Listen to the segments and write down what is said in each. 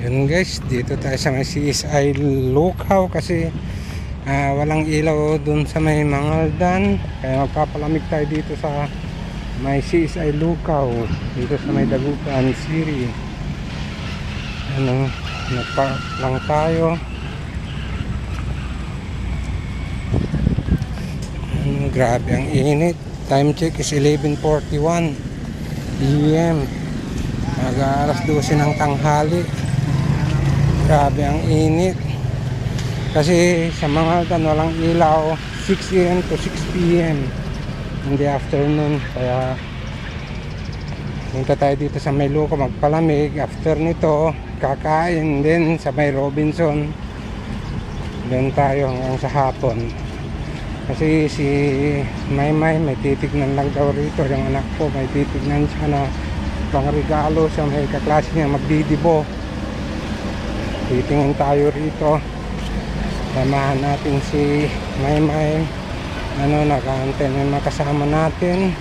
Yun guys, dito tayo sa may CSI Lukaw kasi ah, walang ilaw dun sa may Mangaldan. Kaya magpapalamig tayo dito sa may CSI Lukaw. Dito sa may Dagupan City. Ano, nagpa lang tayo. Ano, grabe ang init. Time check is 11.41 PM. Mag-aaras 12 ng tanghali. Grabe ang init. Kasi sa mga kan walang ilaw 6 AM to 6 PM in the afternoon. Kaya punta tayo dito sa Mayluco magpalamig. After nito, kakain din sa may Robinson. Doon tayo hanggang sa hapon. Kasi si Maymay may titignan lang daw rito. Yung anak ko may titignan siya na pangregalo sa may kaklase niya magdidibo. Titingin tayo rito. Samahan natin si Maymay. Ano, nakaantay na yung mga kasama natin.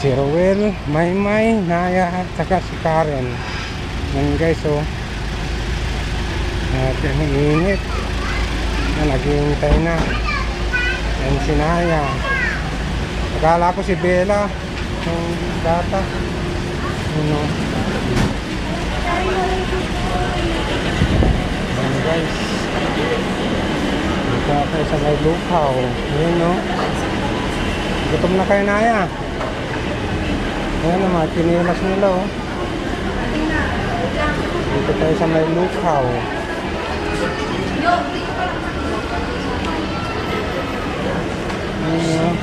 Si Rowel, Maymay, Naya, at saka si Karen. Yan guys, oh. At ang init. Na, naghihintay na. Yan si Naya. Akala ko si Bella. Yung bata. Ano. Yan guys. Dito ako sa may lukaw. Ayan no. Gutom na kayo Naya. Ayan na mga kinilas nila oh. Dito tayo sa may lukaw. Ayan oh.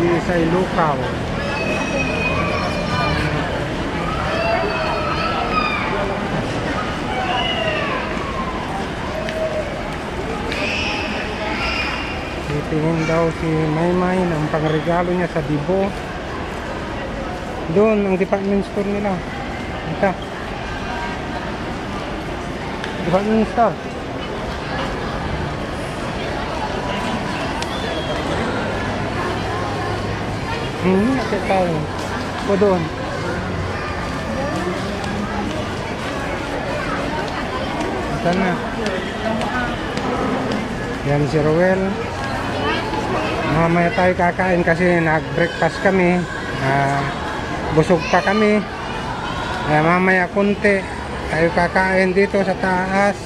Dito sa lukaw. Titingin daw si Maymay ng pangregalo niya sa Dibo. Doon, ang department store nila. Ito. Department store. Hmm, nakit tayo. O doon. Ito na. Yan si Rowel. Mamaya tayo kakain kasi nag-breakfast kami. Ah, busog pa kami. Kaya mamaya kunti tayo kakain dito sa taas.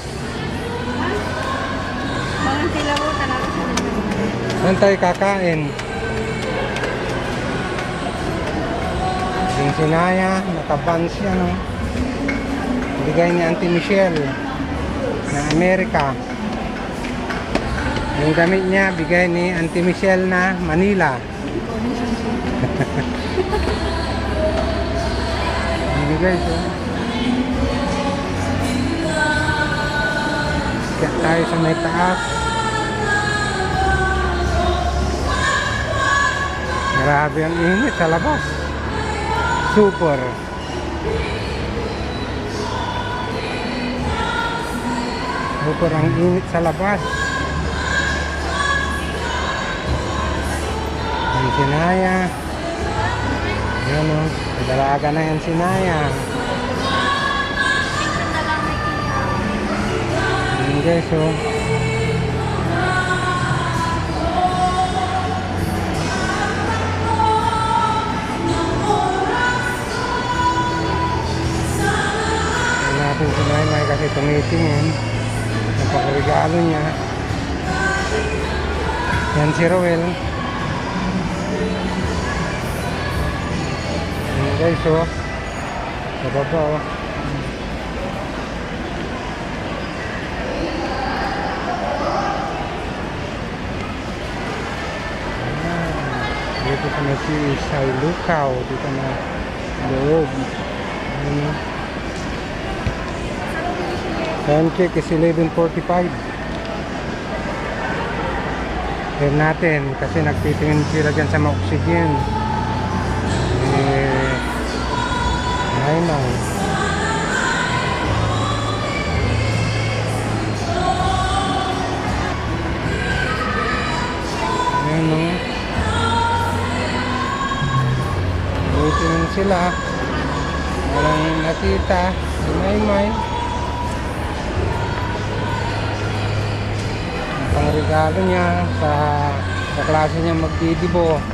Saan tayo kakain? Yung sinaya, nakabans siya, no? Bigay ni Auntie Michelle na Amerika. Yung damit niya, bigay ni Auntie Michelle na Manila. Guys, oh. Kaya tayo sa may taas. Grabe ang init sa labas. Super. Super ang init sa labas. Ang sinaya. Yan o. Dalaga na yan sinaya. Yan guys o. Yan natin si Maymay kasi tumitingin. Ang pagregalo niya. Yan si Rowel. Yan guys oh. Sa baba oh. Dito sa may sa Lukaw. Dito na loob. Ano? Check is 11.45 Ayan natin kasi nagtitingin sila dyan sa mga oxygen ay no Ayan no Tumitingin sila. Walang nakita. Si Maymay. Ang pangregalo niya sa sa klase niya magdidibo.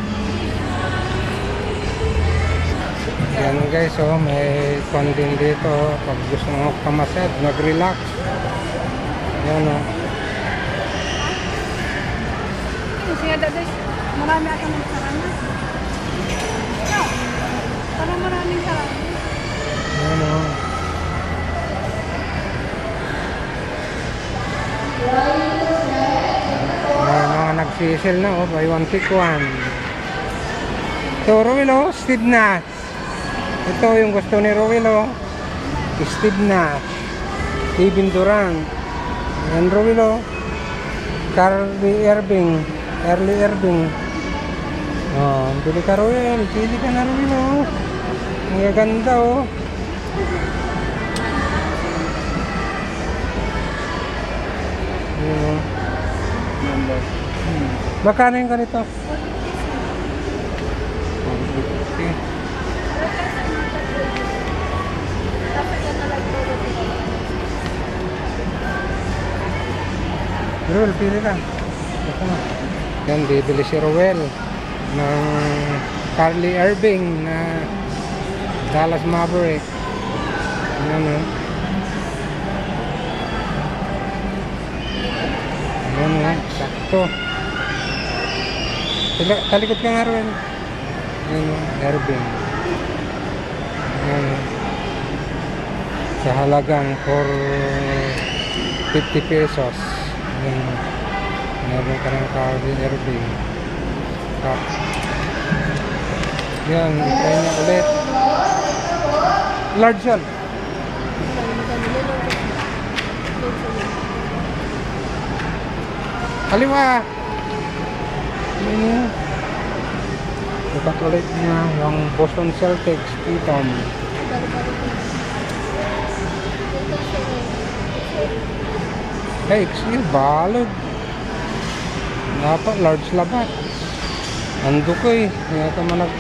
Yan guys, oh, may fun din dito. Pag gusto mo pamassage, mag-relax. Yan oh. Kasi nga daday, marami ata ng sarana. Parang maraming sarana. Yan oh. May mga nagsisil na oh, buy one take one. So, Ruel oh, Steve Nash. Ito yung gusto ni Ruel oh. Steve Nash. Steven Duran. Yan Ruel oh. Carly Irving. Carly Irving. Oh, bili ka Ruel. Pili ka na Ruel oh. Ang gaganda oh. Oh. Magkano yung ganito? Ruel, pili ka. Na. Yan, bibili si Ruel ng Carly Irving na Dallas Maverick. Yan, oh. Yan, oh. Sakto. Tala- Talikod ka nga, Ruel. Yan, oh. Irving. Yan, oh. Sa halagang for 50 pesos. Yan. Meron ka ng Carly Irving. Cup. Yan, try niya ulit. Large yan. Kaliwa. Ini. Bukat ulit niya yung Boston Celtics. Pitom. Hey, XL, balod. Dapat large labat. Ando ko eh. Kaya ka man nag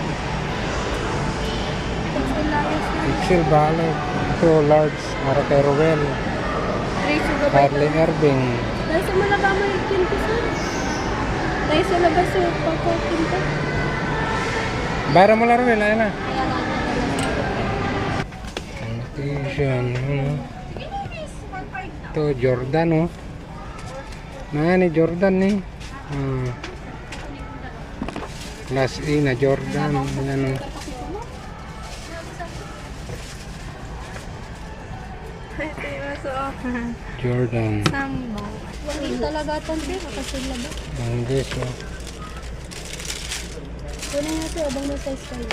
XL balod. Ito large. Para kay Rowell. Harley Irving. Dahil sa malaba mo yung kinto sa. Dahil sa labas yung pagkakinto. Bayra mo lang Rowell. Ayan na. Station. Ano? Ito Jordan oh. Na ni Jordan ni. Hmm. Class A na Jordan. Ayan oh. Jordan. Sambo. Wala talaga itong tip. Kapag labas. Ang guys oh. Kunin ito. Abang may size kayo.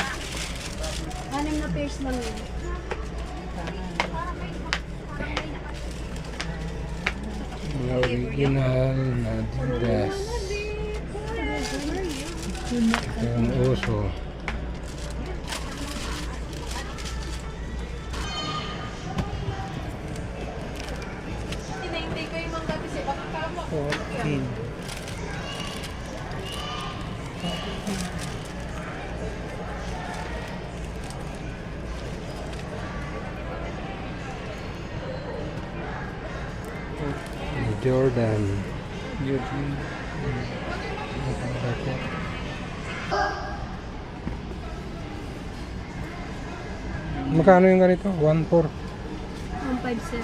Anim na pairs lang yun. Mga original na Adidas. Ito yung. Jordan. Magkano yung ganito? 1.4. 1.5 set.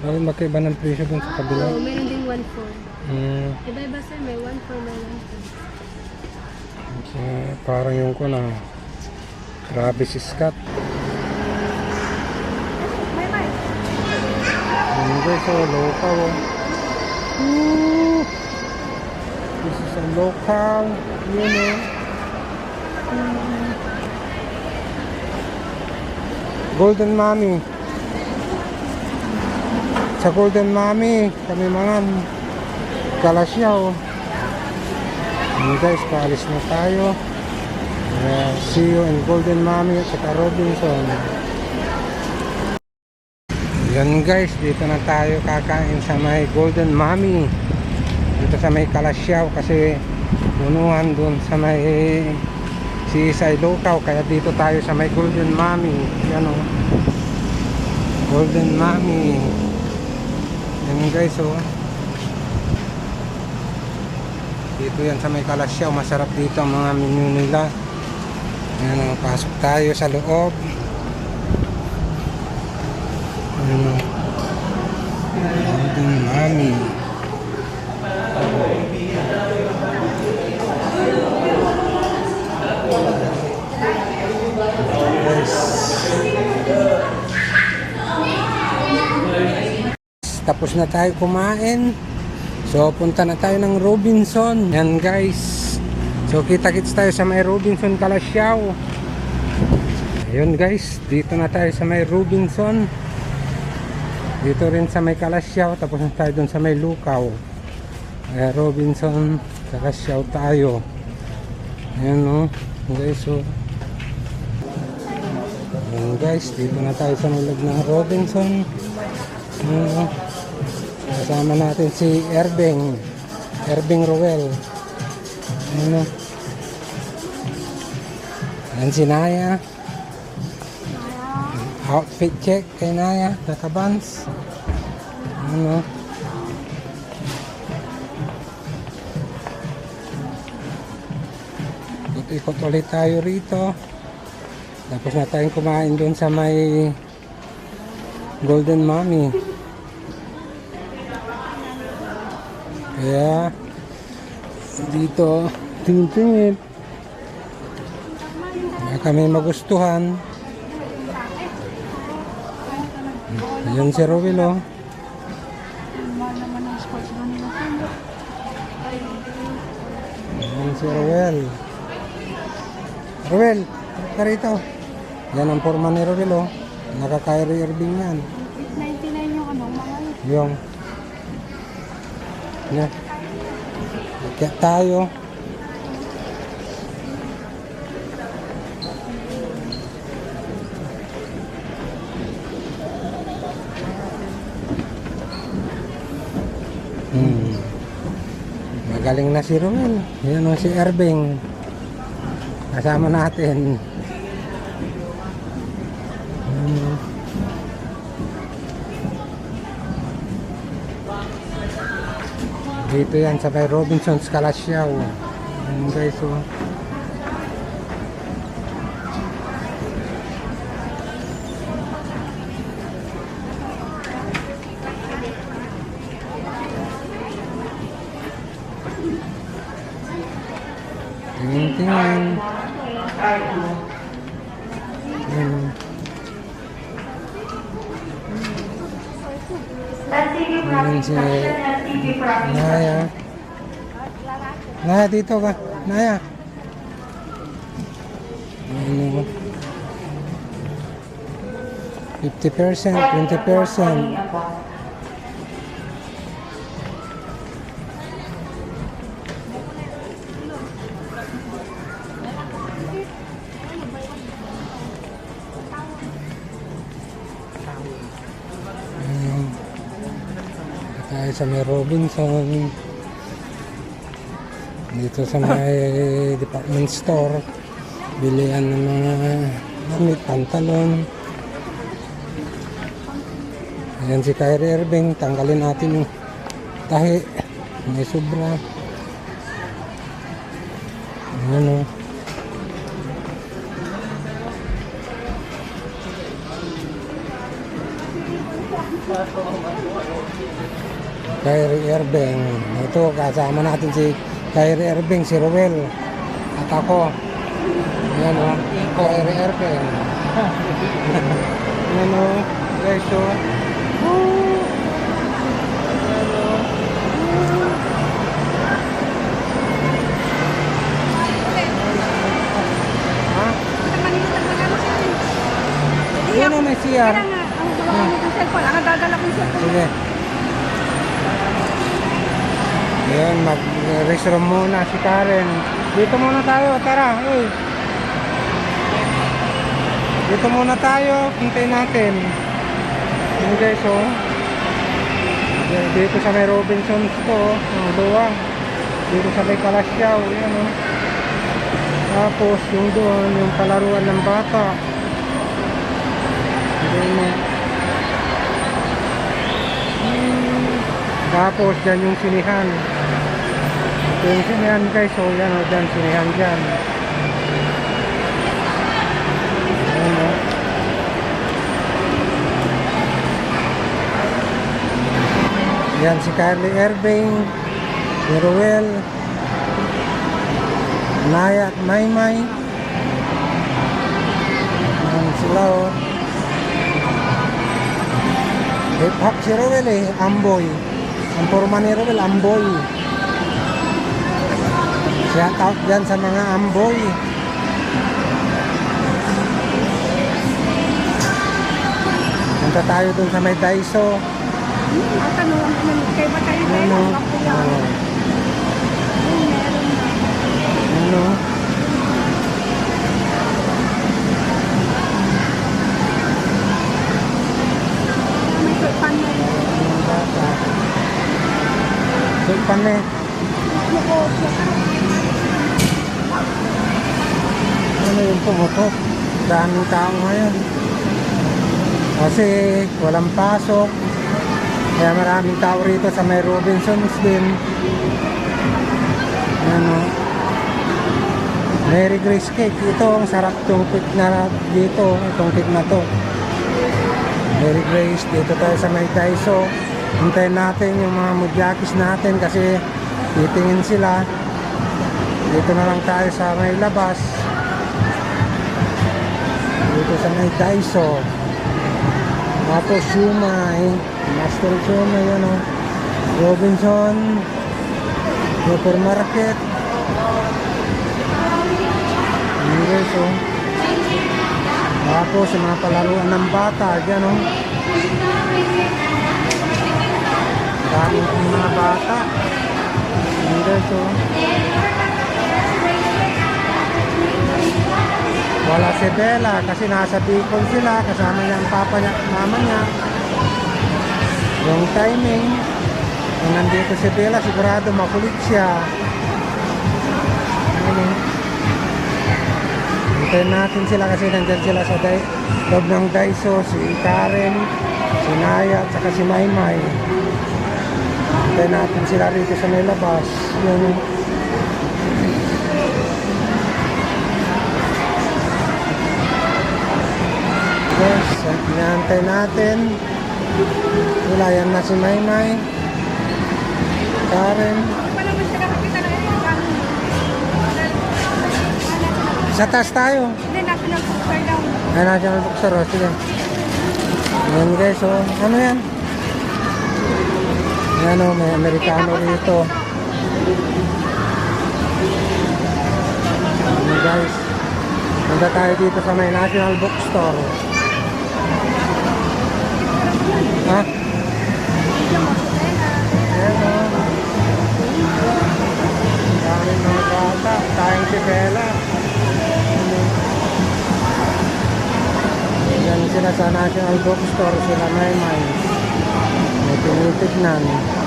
Bakit magkaiba ng presyo dun sa kabila? Oo, meron ding 1.4. Hmm. Iba-iba sir, may 1.4 may 1.4. So, parang yung ko na Travis Scott. Guys, oh, local oh. Ooh. Local, know. Golden Mami. Sa Golden Mami, kami mga kalasyaw. Yun guys, paalis na tayo. Uh, see you in Golden Mami at saka Robinson. Yan guys, dito na tayo kakain sa may Golden Mami. Dito sa may Kalasyaw kasi punuhan dun sa may si Isay Lukaw. Kaya dito tayo sa may Golden Mami. Yan o. Golden Mami. Yan guys oh dito yan sa may Kalasyaw. Masarap dito ang mga menu nila. Yan o. Pasok tayo sa loob. Yan o. Golden Mami Tapos na tayo kumain. So, punta na tayo ng Robinson. Yan guys. So, kita-kits tayo sa may Robinson Kalasyaw. Ayun guys, dito na tayo sa may Robinson. Dito rin sa may Kalasyaw. Tapos na tayo dun sa may Lukaw. Kaya Robinson, Kalasyaw tayo. Ayan o. Guys, so. Ayan guys, dito na tayo sa loob ng Robinson. Ayan o. Kasama natin si Erbeng. Erbeng Roel. Ayan o. Ayan si Naya. Outfit check kay Naya. Nakabans. Ayan o. Ikot ulit tayo rito. Tapos na tayong kumain doon sa may Golden Mommy. Kaya dito tingin-tingin. Baka may magustuhan. Ayan si Rowel oh. Ayan si Rowel. Rowel, ka rito. Yan ang forma ni Rowel oh. Naka-Kyrie Irving yan. 899 yung ano, mahal. Yung Yan. Kaya tayo. Hmm. Magaling na si Romel. Yan o si Erbing. Kasama natin. Dito yan sa may Robinson's Kalasyaw. Ayan guys oh. Tingin tingin. Ayan. Si Naya. Naya, dito ka. Naya. Ano? 50%, 20%. Sa may Robinson. Dito sa may department store. Bilihan ng mga damit, pantalon. Ayan si Kyrie Irving. Tanggalin natin yung tahi. May sobra. Ayan o. Kyrie Irving. Ito, kasama natin si Kyrie Irving, si Ruel. At ako. Yan o, Kyrie Irving. Yan o, guys o. Ha? Yan o, may CR. Ang gawa ko ng cellphone, ang dadala ko yung cellphone. Sige. Ayan, mag-restroom muna si Karen. Dito muna tayo, tara. Uy. Dito muna tayo, hintay natin. Yung guys, oh. Dito sa may Robinsons to, oh. Ang luwang. Dito sa may Kalasyaw, yan, oh. Tapos yung doon, yung palaruan ng bata. Doon mo. Hmm. Tapos dyan yung sinihan. Ito yung sinihan guys. So yan o dyan, sinihan dyan. Ayan. Yan si Carly Irving, si Ruel, Naya at Maymay. Yan sila o. Hip hop si Ruel eh, Amboy. Ang forma ni Ruel, Amboy. Shout out dyan sa mga Amboy. Punta tayo dun sa may Daiso. Hmm, ang tanong naman, kaya ba tayo tayo Ano? ng kapuya? Oo. Hmm, meron na. Ano? May tulpan na rin. Ang bata. Sulpan eh. Pumutok? Daming tao ngayon. Kasi walang pasok. Kaya maraming tao rito sa may Robinsons din. Ano? Mary Grace Cake. Ito ang sarap tong cake na dito. Itong cake na to. Mary Grace. Dito tayo sa may Daiso. Hintayin natin yung mga mudyakis natin kasi titingin sila. Dito na lang tayo sa may labas. Dito sa may Daiso. Tapos Shumai. Master Shumai yan o. Robinson. Supermarket. Yun guys o. Tapos yung mga palaruan ng bata. Dyan o. Daming mga bata. Yun guys o. Wala si Bella kasi nasa Bicol sila kasama niya ang papa niya mama niya. Yung timing, kung nandito si Bella, sigurado makulit siya. Ano? Hintayin natin sila kasi nandyan sila sa day, loob ng Daiso, si Karen, si Naya, at saka si Maymay. Hintayin natin sila rito sa may labas. Yun. Yes, inaantay natin. Wala yan na si Maymay. Karen. Sa taas tayo. Hindi, national bookstore daw. Ay, National Bookstore. oh, Sige. Yan guys, oh. Ano yan? Yan oh, may Amerikano rito. Ano guys? Punta tayo dito sa may National Bookstore. Ha? Ayan oh. Dami mga bata. Tayong si Bella. Yan sila sa National Bookstore, sila may may. May tinitignan. Sayang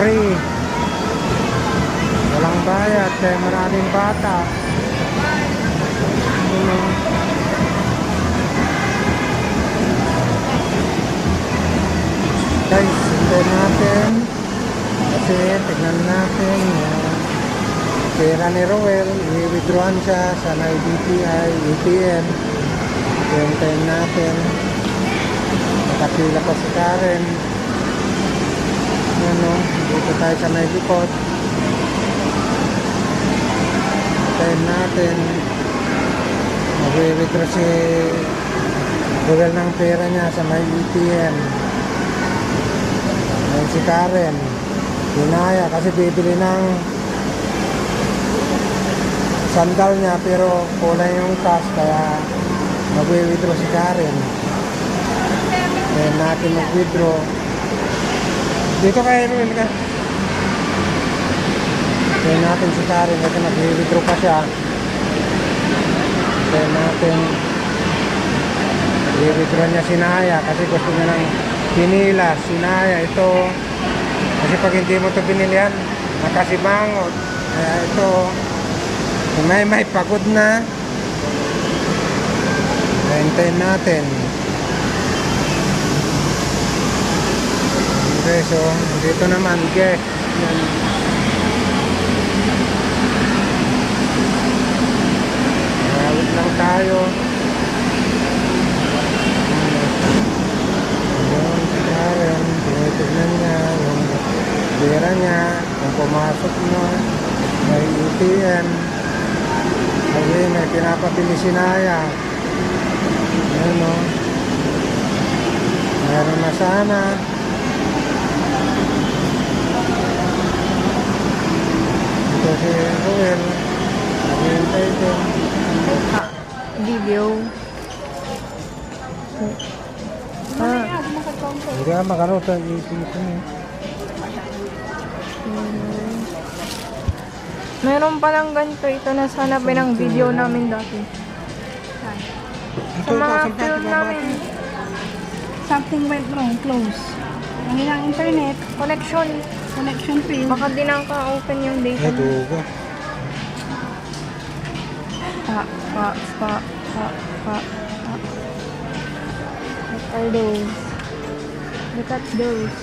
Free. Walang bayad, kaya maraming bata. Ano? Guys, hintayin natin. Kasi tignan natin. Yan. Pera ni Roel, i-withdrawan siya sa may BPI, ATM. Hintayin natin. Nakapila pa si Karen. Ano, dito tayo sa may likod. Natin. Mag-withdraw si Roel ng pera niya sa may ATM. Ayan si Karen. Dinaya kasi bibili ng sandal niya pero kulang yung cash kaya magwi-withdraw si Karen. Ayan natin mag-withdraw. Dito kayo, Ruel ka. Ayan natin si Karen kasi nag-withdraw pa siya. Ayan natin. Nag-withdraw niya si Naya kasi gusto niya ng pinila. Si Naya, ito. Kasi pag hindi mo ito binilihan, nakasimangot. Kaya ito, kung may may pagod na, hintayin natin. Okay, so dito naman, guest. Yan. Marawit lang tayo. Si Karen, tinitignan niya yung pera niya, kung pumasok mo, may ATM. Sabi, may pinapabili si Naya. Ayun o. Meron na sana. Ito si Ruel. Naghihintay din. Video. Ah, Hindi ka makano sa isip ko niya. meron palang ganito. Ito na sana pinang video namin dati. Sa mga film namin. Something went wrong, close. Ang ilang internet, Connection. Connection failed. Baka di naka-open yung data Ay, mo. dugo. Pa, pa, pa, pa, pa, pa. What are those? Look at those.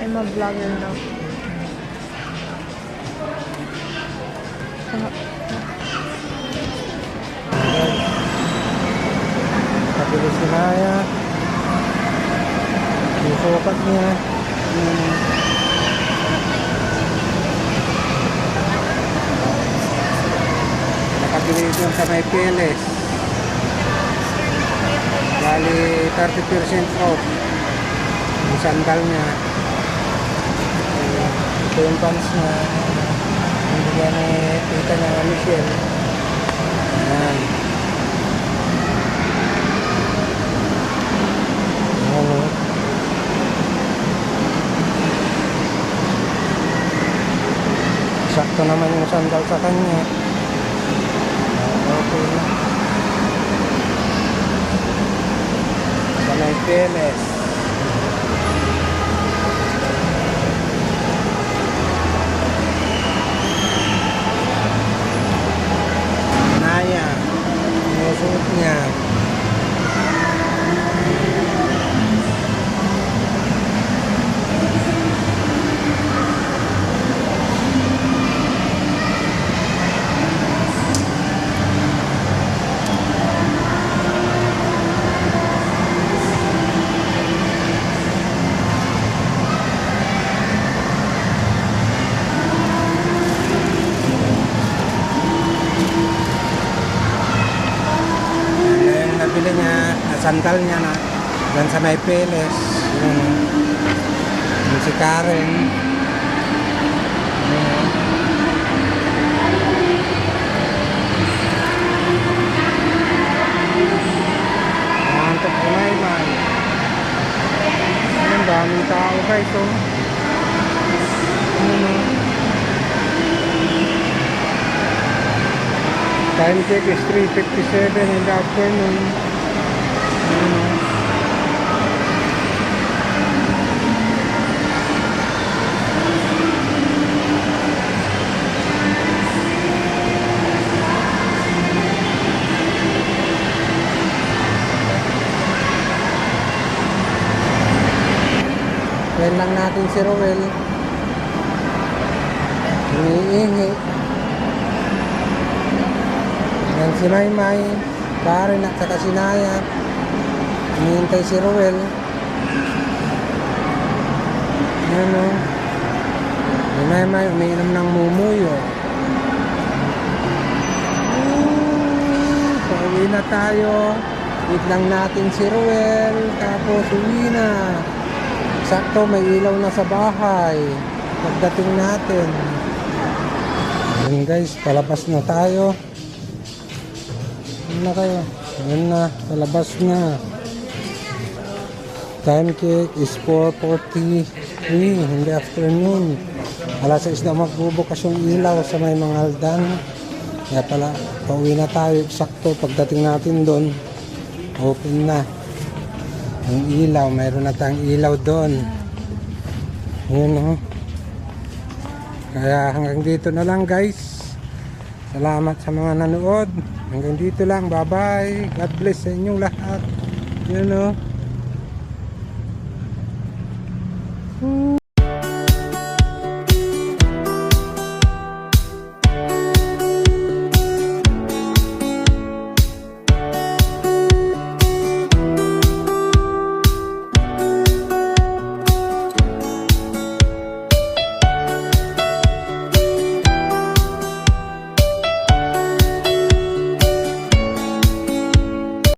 I'm a vlogger now. Pa, Niya. Hmm. Nakabili dun sa may PLS. Bali 30% off. Yung sandal niya. Ito yung pants niya. Hindi niya ni Michelle. Ayan. Sakto naman yung sandal sa kanya. Okay na. Sa may PLS. Naya. Yung suot niya. Yan na yung nabili niya, na sandal niya na dyan sa may peles. Yung, yung si Karen. Ko na iman. Ang daming tao guys oh. Ano no? Time check is 3.57 in the afternoon. Yan lang natin si Roel. Umiihi. Yan si Maymay, Karen at saka si Naya. Hinihintay si Ruel. Yan o. Si Maymay umiinom ng mumuyo. Pauwi na tayo. Wait natin si Ruel. Tapos uwi na. Sakto may ilaw na sa bahay. Pagdating natin. Yan guys, palabas na tayo. Ano na kayo? Yan na, palabas na. Time check is 4.43 in the afternoon. Alas 6 na magbubukas yung ilaw sa may mga aldan. Kaya pala, pauwi na tayo. Sakto, pagdating natin doon, open na. Yung ilaw, mayroon na tayong ilaw doon. Yun o. Kaya hanggang dito na lang guys. Salamat sa mga nanood. Hanggang dito lang. Bye-bye. God bless sa inyong lahat. Yun o.